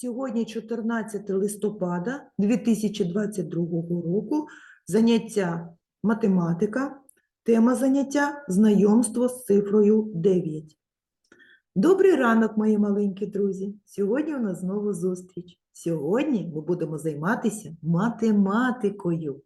Сьогодні 14 листопада 2022 року. Заняття математика. Тема заняття знайомство з цифрою 9. Добрий ранок, мої маленькі друзі. Сьогодні у нас знову зустріч. Сьогодні ми будемо займатися математикою.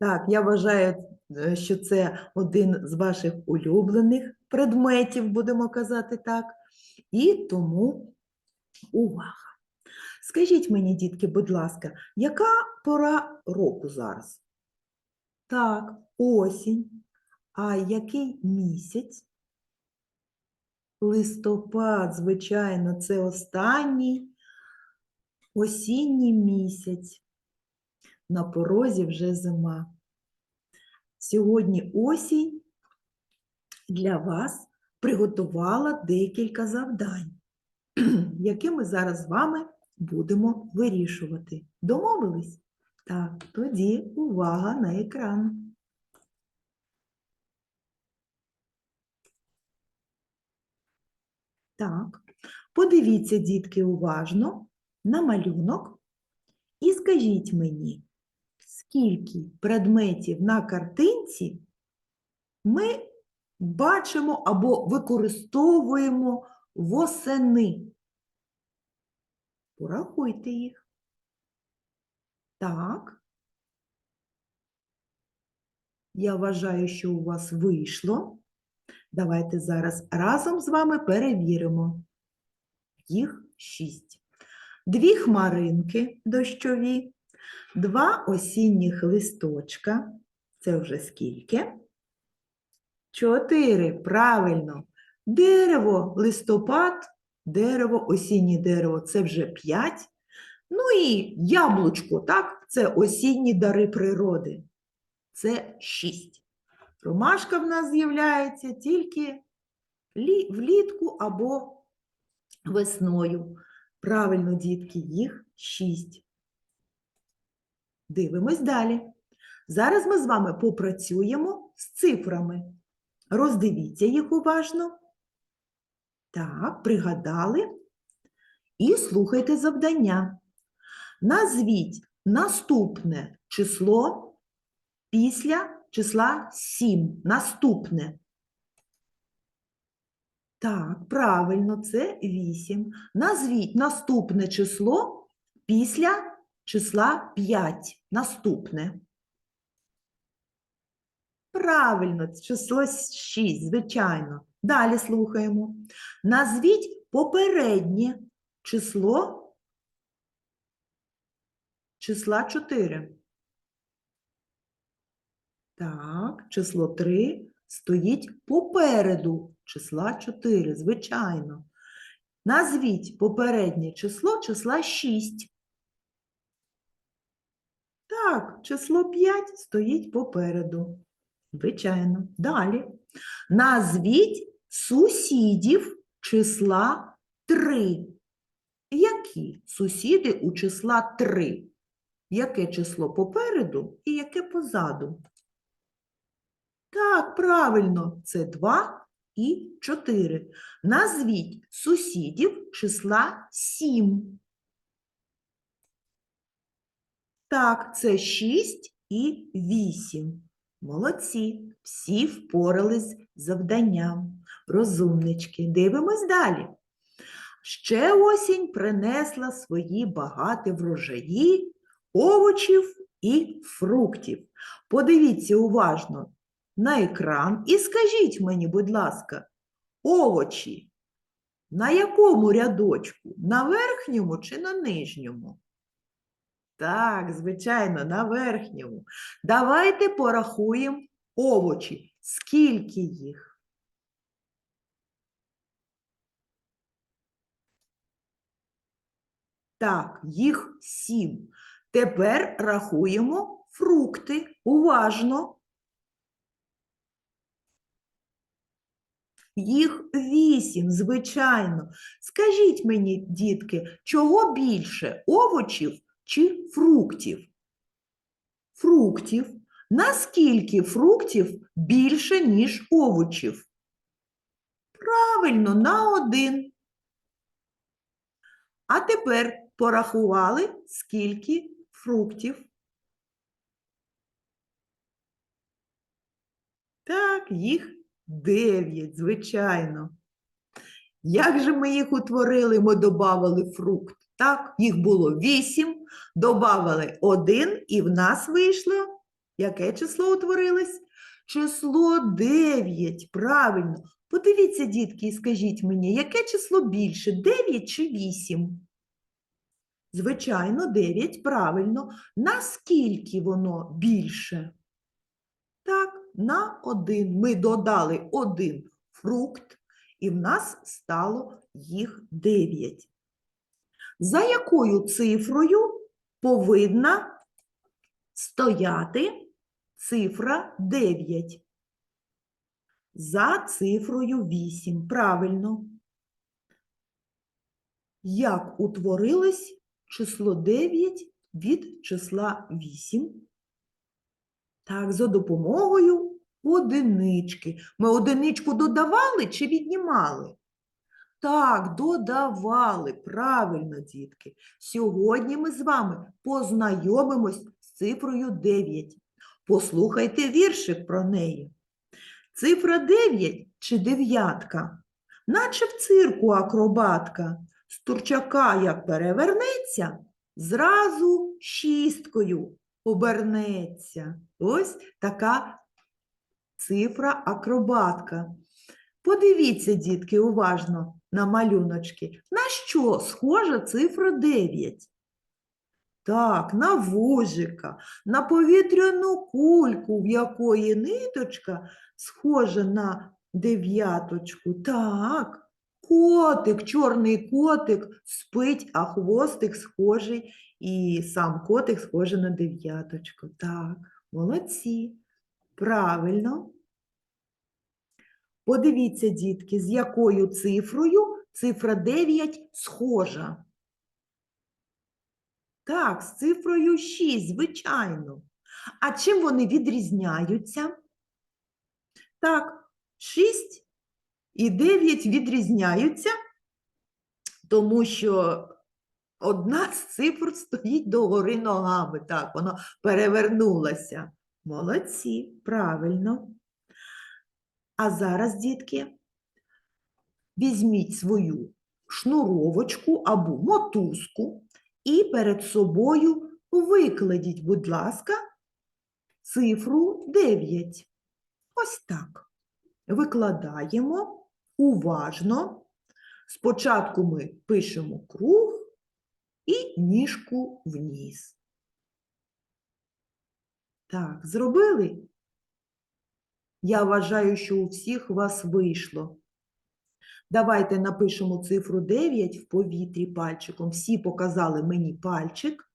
Так, я вважаю, е, що це один з ваших улюблених предметів, будемо казати так. І тому увага. Скажіть мені, дітки, будь ласка, яка пора року зараз? Так, осінь. А який місяць? Листопад, звичайно, це останній осінній місяць. На порозі вже зима. Сьогодні осінь для вас приготувала декілька завдань, які ми зараз з вами будемо вирішувати. Домовились? Так, тоді увага на екран. Так, подивіться, дітки, уважно на малюнок і скажіть мені, скільки предметів на картинці ми бачимо або використовуємо восени. Порахуйте їх. Так. Я вважаю, що у вас вийшло. Давайте зараз разом з вами перевіримо. Їх шість. Дві хмаринки дощові, два осінніх листочка. Це вже скільки? Чотири. Правильно. Дерево, листопад, дерево, осіннє дерево це вже п'ять. Ну і яблучко, так, це осінні дари природи. Це шість. Ромашка в нас з'являється тільки влітку або весною. Правильно, дітки, їх шість. Дивимось далі. Зараз ми з вами попрацюємо з цифрами. Роздивіться їх уважно. Так, пригадали. І слухайте завдання. Назвіть наступне число після числа 7. Наступне. Так, правильно, це 8. Назвіть наступне число після числа 5. Наступне. Правильно, число 6, звичайно. Далі слухаємо. Назвіть попереднє число числа 4. Так, число 3 стоїть попереду числа 4, звичайно. Назвіть попереднє число числа 6. Так, число 5 стоїть попереду. Звичайно. Далі. Назвіть сусідів числа 3. Які сусіди у числа 3? Яке число попереду і яке позаду? Так, правильно, це 2 і 4. Назвіть сусідів числа 7. Так, це 6 і 8. Молодці, всі впорались з завданням. Розумнички, дивимось далі. Ще осінь принесла свої багаті врожаї овочів і фруктів. Подивіться уважно на екран і скажіть мені, будь ласка, овочі на якому рядочку? На верхньому чи на нижньому? Так, звичайно, на верхньому. Давайте порахуємо овочі. Скільки їх? Так, їх сім. Тепер рахуємо фрукти. Уважно. Їх вісім, звичайно. Скажіть мені, дітки, чого більше овочів чи фруктів? Фруктів. Наскільки фруктів більше, ніж овочів? Правильно, на один. А тепер порахували, скільки фруктів. Так, їх дев'ять, звичайно. Як же ми їх утворили? Ми додавали фрукт. Так, їх було вісім, додавали один, і в нас вийшло. Яке число утворилось? Число 9. Правильно. Подивіться, дітки, і скажіть мені, яке число більше? 9 чи 8? Звичайно, 9, правильно. Наскільки воно більше? Так, на один. Ми додали один фрукт, і в нас стало їх 9. За якою цифрою повинна стояти цифра 9? За цифрою 8. Правильно. Як утворилось число 9 від числа 8? Так, за допомогою одинички. Ми одиничку додавали чи віднімали? Так, додавали. Правильно, дітки. Сьогодні ми з вами познайомимось з цифрою 9. Послухайте віршик про неї. Цифра 9 чи дев'ятка, наче в цирку акробатка, з турчака як перевернеться, зразу шісткою обернеться. Ось така цифра акробатка. Подивіться, дітки, уважно на малюночки. На що схожа цифра 9? Так, на вужика, на повітряну кульку, в якої ниточка схожа на дев'яточку. Так, котик, чорний котик спить, а хвостик схожий, і сам котик схожий на дев'яточку. Так, молодці. Правильно. Подивіться, дітки, з якою цифрою цифра 9 схожа. Так, з цифрою 6, звичайно. А чим вони відрізняються? Так, 6 і 9 відрізняються, тому що одна з цифр стоїть догори ногами. Так, вона перевернулася. Молодці, правильно. А зараз, дітки, візьміть свою шнуровочку або мотузку і перед собою викладіть, будь ласка, цифру 9. Ось так. Викладаємо уважно. Спочатку ми пишемо круг і ніжку вниз. Так, зробили? Я вважаю, що у всіх вас вийшло. Давайте напишемо цифру 9 в повітрі пальчиком. Всі показали мені пальчик.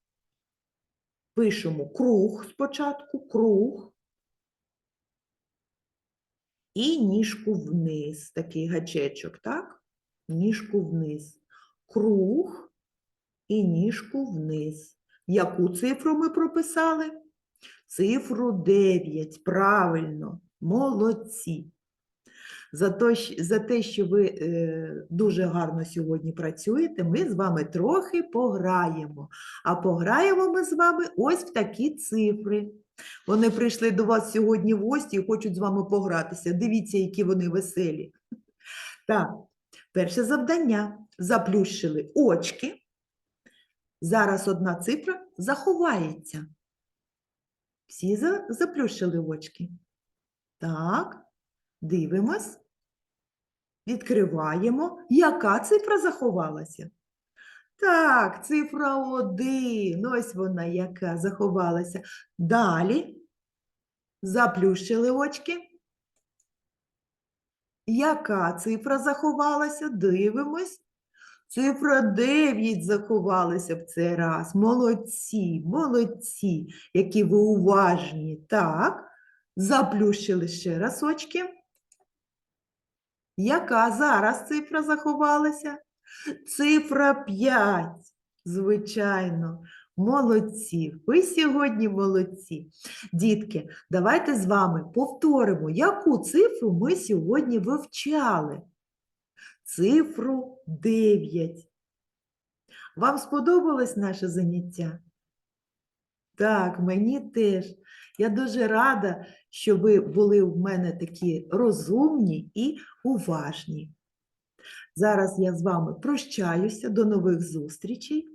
Пишемо круг спочатку, круг. І ніжку вниз. Такий гачечок, так? Ніжку вниз. Круг і ніжку вниз. Яку цифру ми прописали? Цифру 9. Правильно. Молодці. За те, за те, що ви е, дуже гарно сьогодні працюєте, ми з вами трохи пограємо. А пограємо ми з вами ось в такі цифри. Вони прийшли до вас сьогодні в гості і хочуть з вами погратися. Дивіться, які вони веселі. Так, перше завдання. Заплющили очки. Зараз одна цифра заховається. Всі за- заплющили очки. Так, дивимось. Відкриваємо. Яка цифра заховалася? Так, цифра 1. Ось вона яка заховалася. Далі заплющили очки. Яка цифра заховалася? Дивимось. Цифра 9 заховалася в цей раз. Молодці, молодці, які ви уважні. Так, заплющили ще раз очки. Яка зараз цифра заховалася? Цифра 5, звичайно. Молодці. Ви сьогодні молодці. Дітки, давайте з вами повторимо, яку цифру ми сьогодні вивчали. Цифру 9. Вам сподобалось наше заняття? Так, мені теж. Я дуже рада, що ви були в мене такі розумні і уважні. Зараз я з вами прощаюся, до нових зустрічей.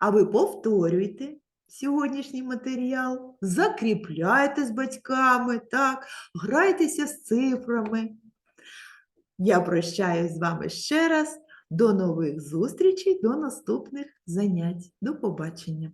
А ви повторюйте сьогоднішній матеріал, закріпляйте з батьками, так, грайтеся з цифрами. Я прощаюсь з вами ще раз. До нових зустрічей, до наступних занять. До побачення.